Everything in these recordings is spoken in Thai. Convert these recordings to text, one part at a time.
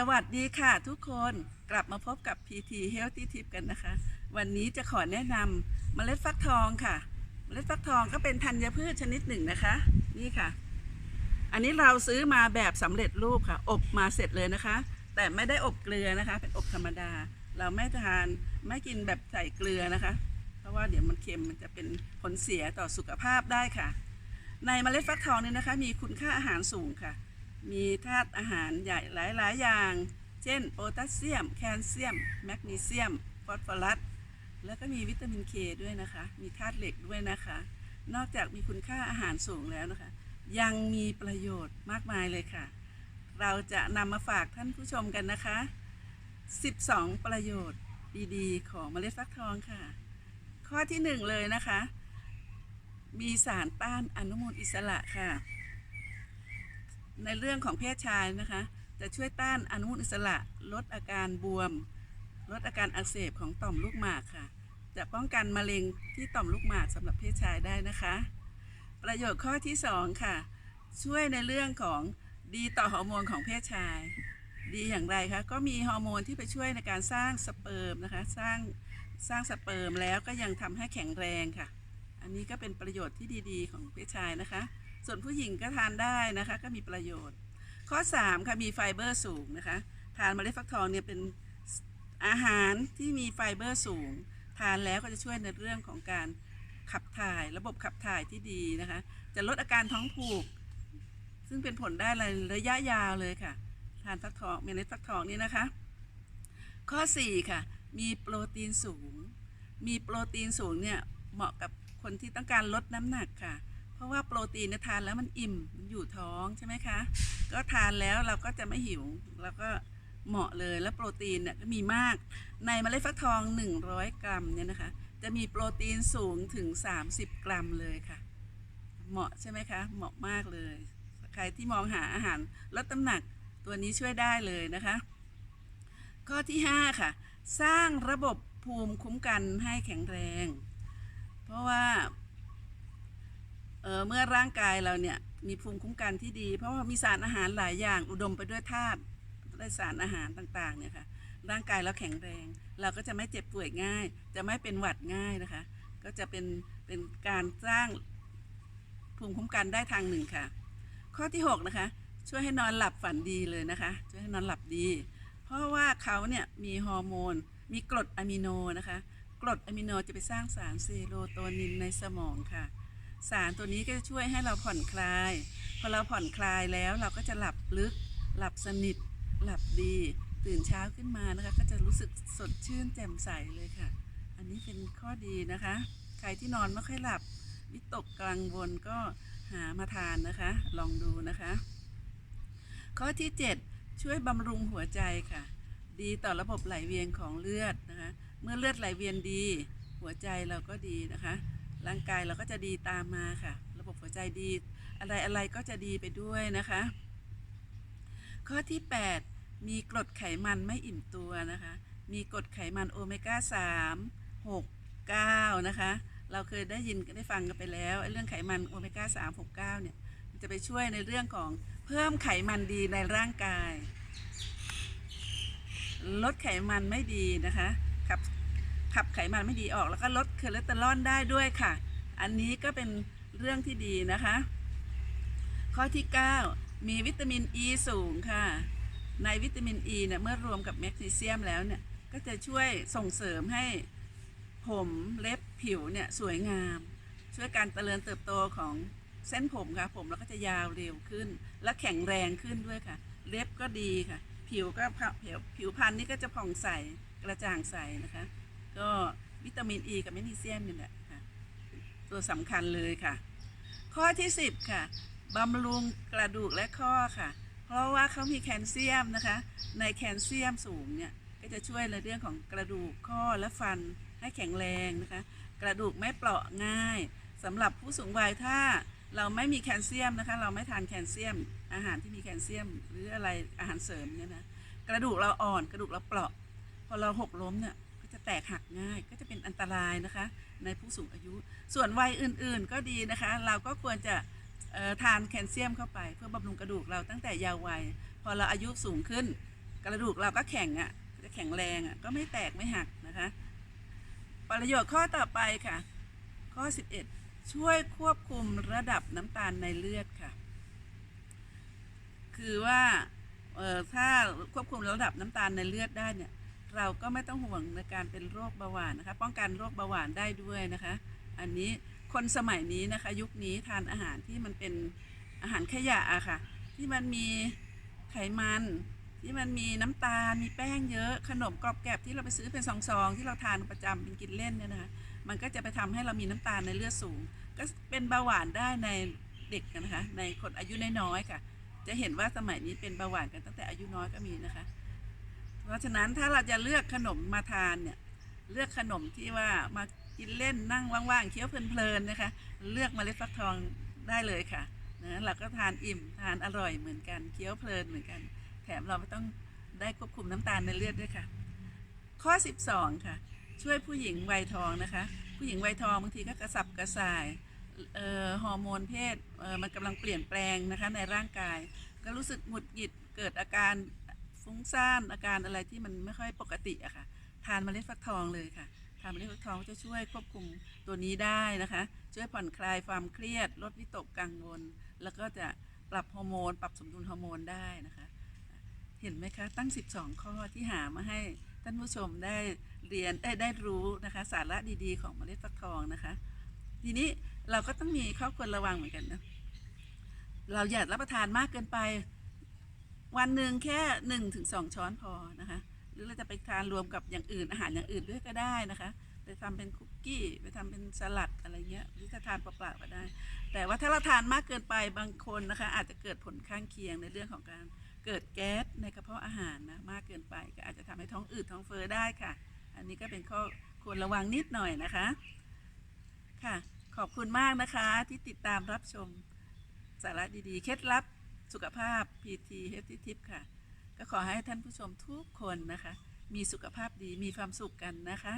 สวัสดีค่ะทุกคนกลับมาพบกับ PT Healthy Tip กันนะคะ วันนี้จะขอแนะนำเมล็ดฟักทองค่ะ เมล็ดฟักทองก็เป็นธัญพืชชนิดหนึ่งนะคะ นี่ค่ะ อันนี้เราซื้อมาแบบสำเร็จรูปค่ะ อบมาเสร็จเลยนะคะ แต่ไม่ได้อบเกลือนะคะ เป็นอบธรรมดา เราไม่ทานไม่กินแบบใส่เกลือนะคะ เพราะว่าเดี๋ยวมันเค็มมันจะเป็นผลเสียต่อสุขภาพได้ค่ะ ในเมล็ดฟักทองนี่นะคะ มีคุณค่าอาหารสูงค่ะ มีธาตุอาหารใหญ่หลาย ๆ อย่าง เช่นโพแทสเซียม แคลเซียม แมกนีเซียม ฟอสฟอรัส แล้วก็มีวิตามินเคด้วยนะคะ มีธาตุเหล็กด้วยนะคะ นอกจากมีคุณค่าอาหารสูงแล้วนะคะ ยังมีประโยชน์มากมายเลยค่ะ เราจะนำมาฝากท่านผู้ชมกันนะคะ 12 ประโยชน์ดีๆ ของเมล็ดฟักทองค่ะ ข้อที่หนึ่งเลยนะคะ มีสารต้านอนุมูลอิสระค่ะ ในเรื่องของเพศชายนะคะ จะช่วยต้านอนุมูลอิสระลดอาการบวม ลดอาการอักเสบของต่อมลูกหมากค่ะ จะป้องกันมะเร็งที่ต่อมลูกหมากสำหรับเพศชายได้นะคะ ประโยชน์ข้อที่สองค่ะ ช่วยในเรื่องของดีต่อฮอร์โมนของเพศชาย ดีอย่างไรคะก็มีฮอร์โมนที่ไปช่วยในการสร้างสเปิร์มนะคะ สร้างสร้างสเปิร์มแล้วก็ยังทำให้แข็งแรงค่ะ อันนี้ก็เป็นประโยชน์ที่ดี ๆ ของเพศชายนะคะ ส่วนผู้หญิงก็ทานได้นะคะ ก็มีประโยชน์ ข้อ 3 ค่ะ มีไฟเบอร์สูงนะคะ ทานเมล็ดฟักทองเนี่ยเป็นอาหารที่มีไฟเบอร์สูง ทานแล้วก็จะช่วยในเรื่องของการขับถ่าย ระบบขับถ่ายที่ดีนะคะ จะลดอาการท้องผูก ซึ่งเป็นผลได้ระยะยาวเลยค่ะ ทานฟักทองเมล็ดฟักทองนี่นะคะ ข้อ 4 ค่ะ มีโปรตีนสูง มีโปรตีนสูงเนี่ยเหมาะกับคนที่ต้องการลดน้ำหนักค่ะ เพราะว่าโปรตีนนะทานแล้วมันอิ่มมันอยู่ท้องใช่ไหมคะ ก็ทานแล้วเราก็จะไม่หิวแล้วก็เหมาะเลยแล้วโปรตีนเนี่ยก็มีมาก ในเมล็ดฟักทอง 100 กรัมเนี่ยนะคะ จะมีโปรตีนสูงถึง 30 กรัมเลยค่ะ เหมาะใช่ไหมคะ เหมาะมากเลย ใครที่มองหาอาหารลดน้ำหนักตัวนี้ช่วยได้เลยนะคะ ข้อที่ 5 ค่ะ สร้างระบบภูมิคุ้มกันให้แข็งแรง เพราะว่า เออเมื่อร่างกายเราเนี่ยมีภูมิคุ้มกันที่ดี เพราะว่ามีสารอาหารหลายอย่างอุดมไปด้วยธาตุด้สารอาหารต่างๆเนี่ยค่ะร่างกายเราแข็งแรง เราก็จะไม่เจ็บป่วยง่าย จะไม่เป็นหวัดง่ายนะคะ ก็จะเป็นเป็นการสร้างภูมิคุ้มกันได้ทางหนึ่งค่ะ ข้อที่6นะคะช่วยให้นอนหลับฝันดีเลยนะคะช่วยให้นอนหลับดี เพราะว่าเขาเนี่ยมีฮอร์โมน มีกรดอะมิโนนะคะกรดอะมิโนจะไปสร้างสารเซโรโทนินในสมองค่ะ สารตัวนี้ก็จะช่วยให้เราผ่อนคลาย พอเราผ่อนคลายแล้วเราก็จะหลับลึก หลับสนิท หลับดี ตื่นเช้าขึ้นมานะคะ ก็จะรู้สึกสดชื่นแจ่มใสเลยค่ะ อันนี้เป็นข้อดีนะคะ ใครที่นอนไม่ค่อยหลับ วิตกกังวลก็หามาทานนะคะ ลองดูนะคะ ข้อที่ 7 ช่วยบำรุงหัวใจค่ะ ดีต่อระบบไหลเวียนของเลือดนะคะ เมื่อเลือดไหลเวียนดี หัวใจเราก็ดีนะคะ ร่างกายเราก็จะดีตามมาค่ะ ระบบหัวใจดี อะไรอะไรก็จะดีไปด้วยนะคะ ข้อที่ 8 มีกรดไขมันไม่อิ่มตัวนะคะ มีกรดไขมันโอเมก้า 3 6 9 นะคะ เราเคยได้ยินได้ฟังกันไปแล้วเรื่องไขมันโอเมก้า 3 6 9 เนี่ยมันจะไปช่วยในเรื่องของเพิ่มไขมันดีในร่างกาย ลดไขมันไม่ดีนะคะ ขับ ขับไขมันไม่ดีออกแล้วก็ลดคอเลสเตอรอลได้ด้วยค่ะ อันนี้ก็เป็นเรื่องที่ดีนะคะ ข้อที่ 9 มีวิตามินอ e ีสูงค่ะ ในวิตามินอ e ีเนี่ยเมื่อรวมกับแมกนีเซียมแล้วเนี่ยก็จะช่วยส่งเสริมให้ผมเล็บผิวเนี่ยสวยงาม ช่วยการเจริญเติบโตของเส้นผมค่ะ ผมแล้วก็จะยาวเร็วขึ้น และแข็งแรงขึ้นด้วยค่ะ เล็บก็ดีค่ะ ผิวก็ผิวผิวพรรณนี่ก็จะผ่องใสกระจ่างใสนะคะ ก็วิตามินอ e ีกับแมกนีเซียมนี่แหละค่ะตัวสำคัญเลยค่ะ ข้อที่ 10 ค่ะบำรุงกระดูกและข้อค่ะ เพราะว่าเขามีแคลเซียมนะคะ ในแคลเซียมสูงเนี่ยก็จะช่วยในเรื่องของกระดูกข้อและฟันให้แข็งแรงนะคะ กระดูกไม่เปราะง่ายสำหรับผู้สูงวัยถ้าเราไม่มีแคลเซียมนะคะ เราไม่ทานแคลเซียม อาหารที่มีแคลเซียม หรืออะไรอาหารเสริมเนี่ยนะกระดูกเราอ่อนกระดูกเราเปราะ พอเราหกล้มเนี่ย ก็จะแตกหักง่ายก็จะเป็นอันตรายนะคะ ในผู้สูงอายุ ส่วนวัยอื่นๆก็ดีนะคะ เราก็ควรจะทานแคลเซียมเข้าไป เพื่อบำรุงกระดูกเราตั้งแต่ยาววัย พอเราอายุสูงขึ้น กระดูกเราก็แข็งอะ่ะจะแข็งแรงอะ่ะก็ไม่แตกไม่หักนะคะ ประโยชน์ข้อต่อไปค่ะ ข้อ 11 ช่วยควบคุมระดับน้ำตาลในเลือดค่ะ คือว่าถ้าควบคุมระดับน้ำตาลในเลือดได้เนี่ย เราก็ไม่ต้องห่วงในการเป็นโรคเบาหวานนะคะ ป้องกันโรคเบาหวานได้ด้วยนะคะ อันนี้คนสมัยนี้นะคะ ยุคนี้ทานอาหารที่มันเป็นอาหารขยะอะค่ะ ที่มันมีไขมัน ที่มันมีน้ำตาลมีแป้งเยอะขนมกรอบแกรบที่เราไปซื้อเป็นซองๆที่เราทานประจำเป็นกินเล่นเนี่ยนะคะมันก็จะไปทำให้เรามีน้ำตาลในเลือดสูง ก็เป็นเบาหวานได้ในเด็กนะคะ ในคนอายุน้อยๆค่ะ จะเห็นว่าสมัยนี้เป็นเบาหวานกันตั้งแต่อายุน้อยก็มีนะคะ เพราะฉะนั้นถ้าเราจะเลือกขนมมาทานเนี่ยเลือกขนมที่ว่ามากินเล่นนั่งว่างๆเคี้ยวเพลินๆนะคะ เลือกเมล็ดฟักทองได้เลยค่ะนะเราก็ทานอิ่มทานอร่อยเหมือนกันเคี้ยวเพลินเหมือนกัน แถมเราไม่ต้องได้ควบคุมน้ำตาลในเลือดด้วยค่ะ ข้อ 12 ค่ะ ช่วยผู้หญิงวัยทองนะคะ ผู้หญิงวัยทองบางทีก็กระสับกระส่ายเอ่อฮอร์โมนเพศเมันกำลังเปลี่ยนแปลงนะคะในร่างกาย ก็รู้สึกหงุดหงิดเกิดอาการ ฟุ้งซ่านอาการอะไรที่มันไม่ค่อยปกติอะค่ะ ทานเมล็ดฟักทองเลยค่ะ ทานเมล็ดฟักทองจะช่วยควบคุมตัวนี้ได้นะคะ ช่วยผ่อนคลายความเครียด ลดวิตกกังวล แล้วก็จะปรับฮอร์โมน ปรับสมดุลฮอร์โมนได้นะคะ เห็นไหมคะ ตั้ง 12 ข้อที่หามาให้ท่านผู้ชมได้เรียนได้ได้รู้นะคะ สาระดีๆ ของเมล็ดฟักทองนะคะ ทีนี้เราก็ต้องมีข้อควรระวังเหมือนกันนะ เราอย่ารับประทานมากเกินไป วันหนึ่งแค่หนึ่งถึงสองช้อนพอนะคะ หรือเราจะไปทานรวมกับอย่างอื่นอาหารอย่างอื่นด้วยก็ได้นะคะ ไปทำเป็นคุกกี้ไปทำเป็นสลัดอะไรเงี้ยหรือจะทานเปล่าๆก็ได้ แต่ว่าถ้าเราทานมากเกินไปบางคนนะคะ อาจจะเกิดผลข้างเคียงในเรื่องของการเกิดแก๊สในกระเพาะอาหารนะมากเกินไปก็อาจจะทำให้ท้องอืดท้องเฟ้อได้ค่ะ อันนี้ก็เป็นข้อควรระวังนิดหน่อยนะคะค่ะ ขอบคุณมากนะคะที่ติดตามรับชมสาระดีๆ เคล็ดลับ สุขภาพ PT Health Tip ค่ะ ก็ขอให้ท่านผู้ชมทุกคนนะคะ มีสุขภาพดีมีความสุขกันนะคะ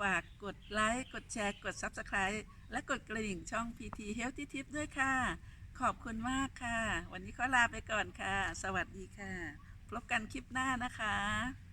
ฝากกดไลค์ กดแชร์ กด Subscribe และกดกระดิ่งช่อง PT Health Tip ด้วยค่ะ ขอบคุณมากค่ะ วันนี้ขอลาไปก่อนค่ะ สวัสดีค่ะ พบกันคลิปหน้านะคะ